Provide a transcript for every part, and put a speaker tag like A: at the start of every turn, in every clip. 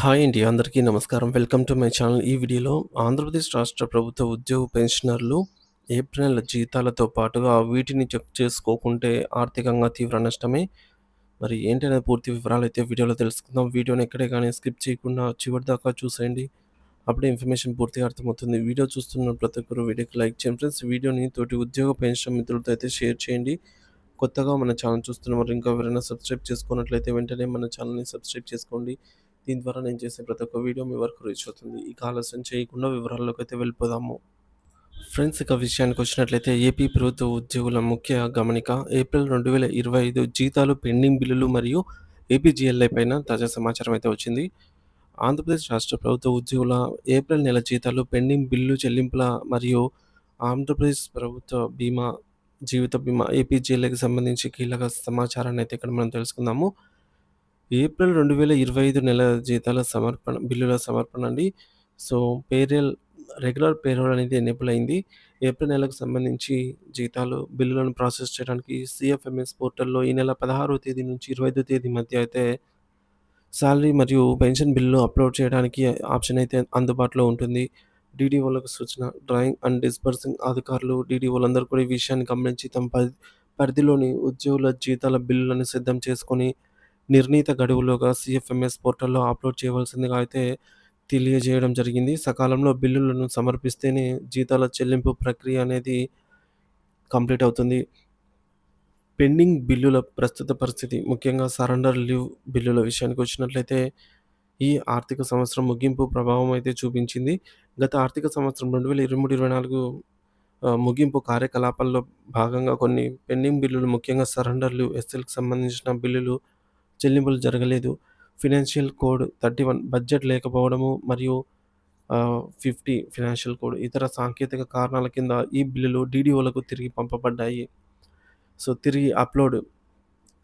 A: Hi అండి. అందరికీ నమస్కారం. Welcome to my channel. ఈ వీడియోలో ఆంధ్రప్రదేశ్ రాష్ట్ర ప్రభుత్వ ఉద్యోగ పెన్షనర్లు ఏప్రిల్ నెల జీతాలతో పాటుగా వీటిని చెక్ చేసుకోకుంటే ఆర్థికంగా తీవ్ర నష్టమే. మరి ఏంటనే పూర్తి వివరాలు అయితే వీడియోలో తెలుసుకుందాం. వీడియోని ఎక్కడే కానీ స్కిప్ చేయకుండా చివరి దాకా చూసేయండి. అప్పుడే ఇన్ఫర్మేషన్ పూర్తిగా అర్థమవుతుంది. వీడియో చూస్తున్న ప్రతి ఒక్కరు వీడియోకి లైక్ చేయండి ఫ్రెండ్స్. వీడియోని తోటి ఉద్యోగ పెన్షన్ మిత్రులతో అయితే షేర్ చేయండి. కొత్తగా మన ఛానల్ చూస్తున్న వారు ఇంకా ఎవరైనా సబ్స్క్రైబ్ చేసుకున్నట్లయితే వెంటనే మన ఛానల్‌ని సబ్స్క్రైబ్ చేసుకోండి. దీని ద్వారా నేను చేసే ప్రతి ఒక్క వీడియో మీ వరకు రీచ్ అవుతుంది. ఇక ఆలస్యం చేయకుండా అయితే వెళ్ళిపోదాము. ఫ్రెండ్స్ ఇక విషయానికొచ్చినట్లయితే ఏపీ ప్రభుత్వ ఉద్యోగుల ముఖ్య గమనిక ఏప్రిల్ 2025 జీతాలు పెండింగ్ బిల్లులు మరియు ఏపీజీఎల్ఐ పైన తాజా సమాచారం అయితే వచ్చింది. ఆంధ్రప్రదేశ్ రాష్ట్ర ప్రభుత్వ ఉద్యోగుల ఏప్రిల్ నెల జీతాలు పెండింగ్ బిల్లు చెల్లింపుల మరియు ఆంధ్రప్రదేశ్ ప్రభుత్వ బీమా జీవిత బీమా ఏపీజీఎల్ఐకి సంబంధించి కీలక సమాచారాన్ని అయితే ఇక్కడ మనం తెలుసుకుందాము. ఏప్రిల్ 2025 నెల జీతాల సమర్పణ బిల్లుల సమర్పణ అండి. సో, పేరియల్ రెగ్యులర్ పేరోల్ అనేది ఎనేబుల్ అయింది. ఏప్రిల్ నెలకు సంబంధించి జీతాలు, బిల్లులను ప్రాసెస్ చేయడానికి సిఎఫ్ఎంఎస్ పోర్టల్‌లో ఈ నెల 16వ తేదీ నుంచి 25వ తేదీ మధ్య అయితే శాలరీ మరియు పెన్షన్ బిల్లులు అప్‌లోడ్ చేయడానికి ఆప్షన్ అయితే అందుబాటులో ఉంటుంది. డీడీఓలకు సూచన డ్రాయింగ్ అండ్ డిస్బర్సింగ్ అధికారులు, డీడీఓలందరూ కూడా ఈ విషయాన్ని గమనించి తమ పరి పరిధిలోని ఉద్యోగుల జీతాల బిల్లులను సిద్ధం చేసుకొని నిర్ణీత గడువులోగా సిఎఫ్ఎంఎస్ పోర్టల్‌లో అప్‌లోడ్ చేయవలసిందిగా అయితే తెలియజేయడం జరిగింది. సకాలంలో బిల్లులను సమర్పిస్తేనే జీతాల చెల్లింపు ప్రక్రియ అనేది కంప్లీట్ అవుతుంది. పెండింగ్ బిల్లుల ప్రస్తుత పరిస్థితి ముఖ్యంగా సరెండర్ లీవ్ బిల్లుల విషయానికి వచ్చినట్లయితే ఈ ఆర్థిక సంవత్సరం ముగింపు ప్రభావం అయితే చూపించింది. గత ఆర్థిక సంవత్సరం రెండు వేల ఇరవై ఇరవై నాలుగు ముగింపు కార్యకలాపాల్లో భాగంగా కొన్ని పెండింగ్ బిల్లులు ముఖ్యంగా సరెండర్ లీవ్, ఎస్ఎల్‌కి సంబంధించిన బిల్లులు చెల్లింపులు జరగలేదు. ఫినాన్షియల్ కోడ్ 31 బడ్జెట్ లేకపోవడము మరియు ఫిఫ్టీ ఫినాన్షియల్ కోడ్ ఇతర సాంకేతిక కారణాల కింద ఈ బిల్లులు డీడీఓలకు తిరిగి పంపబడ్డాయి. సో, తిరిగి అప్‌లోడ్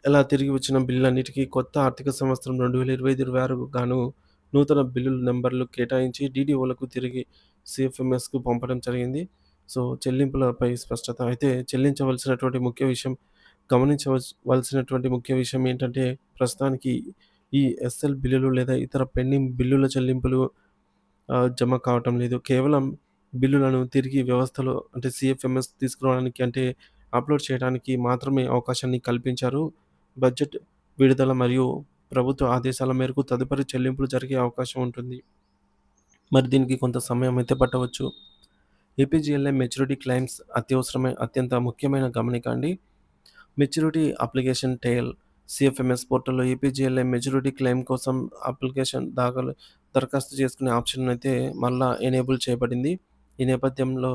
A: ఇలా తిరిగి వచ్చిన బిల్లులన్నిటికీ కొత్త ఆర్థిక సంవత్సరం 2025, 26కు గాను నూతన బిల్లుల నెంబర్లు కేటాయించి డీడీఓలకు తిరిగి సిఎఫ్ఎంఎస్కు పంపడం జరిగింది. సో, చెల్లింపులపై స్పష్టత అయితే చెల్లించవలసినటువంటి ముఖ్య విషయం గమనించవలసినటువంటి ముఖ్య విషయం ఏంటంటే ప్రస్తుతానికి ఈ ఎస్ఎల్ బిల్లులు లేదా ఇతర పెండింగ్ బిల్లుల చెల్లింపులు జమ కావటం లేదు. కేవలం బిల్లులను తిరిగి వ్యవస్థలో అంటే సిఎఫ్ఎంఎస్ తీసుకురావడానికి అంటే అప్‌లోడ్ చేయడానికి మాత్రమే అవకాశాన్ని కల్పించారు. బడ్జెట్ విడుదల మరియు ప్రభుత్వ ఆదేశాల మేరకు తదుపరి చెల్లింపులు జరిగే అవకాశం ఉంటుంది. మరి దీనికి కొంత సమయం అయితే పట్టవచ్చు. ఏపీజీఎల్ఏ మెచ్యూరిటీ క్లైమ్స్ అత్యవసరమైన అత్యంత ముఖ్యమైన గమనిక అండి. మెచ్యూరిటీ అప్లికేషన్ టెయిల్ సిఎఫ్ఎంఎస్ పోర్టల్‌లో ఏపీజీఎల్ఐ మెచ్యూరిటీ క్లెయిమ్ కోసం అప్లికేషన్ దాఖలు దరఖాస్తు చేసుకునే ఆప్షన్ అయితే మళ్ళా ఎనేబుల్ చేయబడింది. ఈ నేపథ్యంలో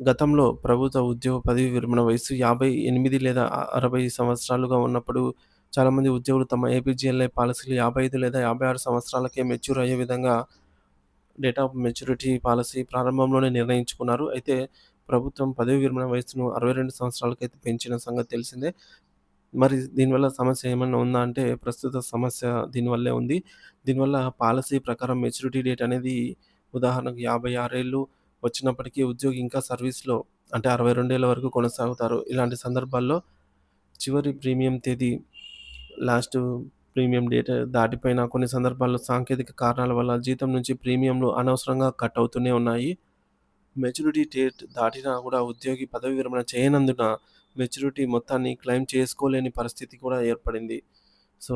A: గతంలో ప్రభుత్వ ఉద్యోగ పదవీ విరమణ వయసు యాభై ఎనిమిది లేదా 60 సంవత్సరాలుగా ఉన్నప్పుడు చాలామంది ఉద్యోగులు తమ ఏపీజీఎల్ఐ పాలసీలు 55 లేదా 56 సంవత్సరాలకే మెచ్యూర్ అయ్యే విధంగా డేట్ ఆఫ్ మెచ్యూరిటీ పాలసీ ప్రారంభంలోనే నిర్ణయించుకున్నారు. అయితే ప్రభుత్వం పదవీ విరమణ వయసును అరవై రెండు సంవత్సరాలకైతే పెంచిన సంగతి తెలిసిందే. మరి దీనివల్ల సమస్య ఏమన్నా ఉందా అంటే ప్రస్తుత సమస్య దీనివల్లే ఉంది. దీనివల్ల పాలసీ ప్రకారం మెచ్యూరిటీ డేట్ అనేది ఉదాహరణకు యాభై ఆరేళ్ళు వచ్చినప్పటికీ ఉద్యోగి ఇంకా సర్వీస్‌లో అంటే అరవై రెండేళ్ళ వరకు కొనసాగుతారు. ఇలాంటి సందర్భాల్లో చివరి ప్రీమియం తేదీ లాస్ట్ ప్రీమియం డేట్ దాటిపోయిన కొన్ని సందర్భాల్లో సాంకేతిక కారణాల వల్ల జీతం నుంచి ప్రీమియంలు అనవసరంగా కట్ అవుతూనే ఉన్నాయి. మెచ్యూరిటీ డేట్ దాటినా కూడా ఉద్యోగి పదవీ విరమణ చేయనందున మెచ్యూరిటీ మొత్తాన్ని క్లెయిమ్ చేసుకోలేని పరిస్థితి కూడా ఏర్పడింది. సో,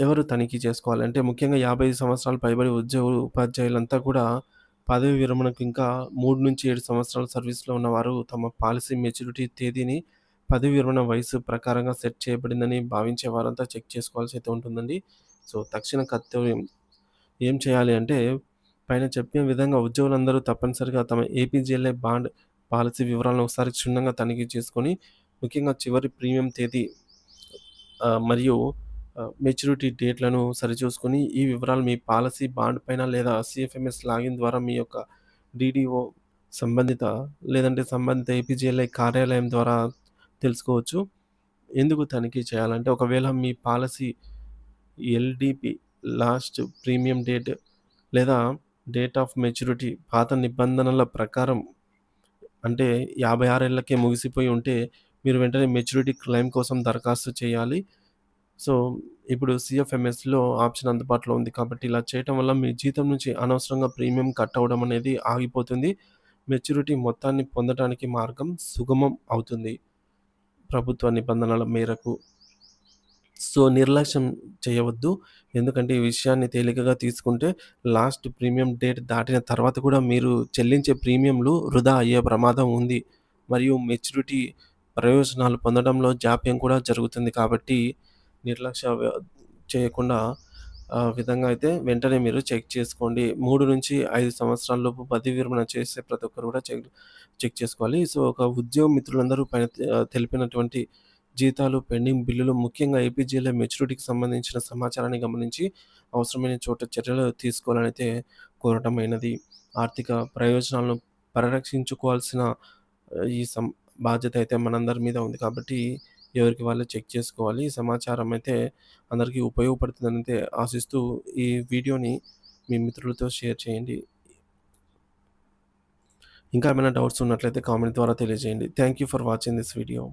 A: ఎవరు తనిఖీ చేసుకోవాలంటే ముఖ్యంగా 55 సంవత్సరాలు పైబడి ఉద్యోగులు, ఉపాధ్యాయులంతా కూడా పదవీ విరమణకు ఇంకా 3-7 సంవత్సరాల సర్వీస్‌లో ఉన్నవారు తమ పాలసీ మెచ్యూరిటీ తేదీని పదవీ విరమణ వయసు ప్రకారంగా సెట్ చేయబడిందని భావించే వారంతా చెక్ చేసుకోవాల్సి అయితే ఉంటుందండి. సో, తక్షణ కర్తవ్యం ఏం చేయాలి అంటే పైన చెప్పిన విధంగా ఉద్యోగులందరూ తప్పనిసరిగా తమ ఏపీజీఎల్ఐ బాండ్ పాలసీ వివరాలను ఒకసారి క్షుణ్ణంగా తనిఖీ చేసుకొని ముఖ్యంగా చివరి ప్రీమియం తేదీ మరియు మెచ్యూరిటీ డేట్‌లను సరిచూసుకొని ఈ వివరాలు మీ పాలసీ బాండ్ పైన లేదా సిఎఫ్ఎంఎస్ లాగిన్ ద్వారా మీ యొక్క డీడీఓ సంబంధిత లేదంటే సంబంధిత ఏపీజీఎల్ఐ కార్యాలయం ద్వారా తెలుసుకోవచ్చు. ఎందుకు తనిఖీ చేయాలంటే ఒకవేళ మీ policy LDP last premium date లేదా డేట్ ఆఫ్ మెచ్యూరిటీ పాత నిబంధనల ప్రకారం అంటే 56 ఏళ్ళకే ముగిసిపోయి ఉంటే మీరు వెంటనే మెచ్యూరిటీ క్లెయిమ్ కోసం దరఖాస్తు చేయాలి. సో, ఇప్పుడు సిఎఫ్ఎంఎస్లో ఆప్షన్ అందుబాటులో ఉంది కాబట్టి ఇలా చేయటం వల్ల మీ జీతం నుంచి అనవసరంగా ప్రీమియం కట్ అవ్వడం అనేది ఆగిపోతుంది. మెచ్యూరిటీ మొత్తాన్ని పొందటానికి మార్గం సుగమం అవుతుంది. ప్రభుత్వ నిబంధనల మేరకు. సో, నిర్లక్ష్యం చేయవద్దు. ఎందుకంటే ఈ విషయాన్ని తేలికగా తీసుకుంటే లాస్ట్ ప్రీమియం డేట్ దాటిన తర్వాత కూడా మీరు చెల్లించే ప్రీమియంలు వృధా అయ్యే ప్రమాదం ఉంది. మరియు మెచ్యూరిటీ ప్రయోజనాలు పొందడంలో జాప్యం కూడా జరుగుతుంది కాబట్టి నిర్లక్ష్య చేయకుండా విధంగా అయితే వెంటనే మీరు చెక్ చేసుకోండి. 3-5 సంవత్సరాలలోపు పదవీ విరమణ చేసే ప్రతి ఒక్కరు కూడా చెక్ చెక్ చేసుకోవాలి. సో, ఒక ఉద్యోగ మిత్రులందరూ పైన తెలిపినటువంటి జీతాలు, పెండింగ్ బిల్లులు ముఖ్యంగా ఏపీజీఎల్ఐ మెచ్యూరిటీకి సంబంధించిన సమాచారాన్ని గమనించి అవసరమైన చోట చర్యలు తీసుకోవాలనైతే కోరటమైనది. ఆర్థిక ప్రయోజనాలను పరిరక్షించుకోవాల్సిన ఈ సం బాధ్యత అయితే మనందరి మీద ఉంది కాబట్టి ఎవరికి వాళ్ళే చెక్ చేసుకోవాలి. ఈ సమాచారం అయితే అందరికీ ఉపయోగపడుతుందనైతే ఆశిస్తూ ఈ వీడియోని మీ మిత్రులతో షేర్ చేయండి. ఇంకా ఏమైనా డౌట్స్ ఉన్నట్లయితే కామెంట్ ద్వారా తెలియజేయండి. Thank you for watching this video.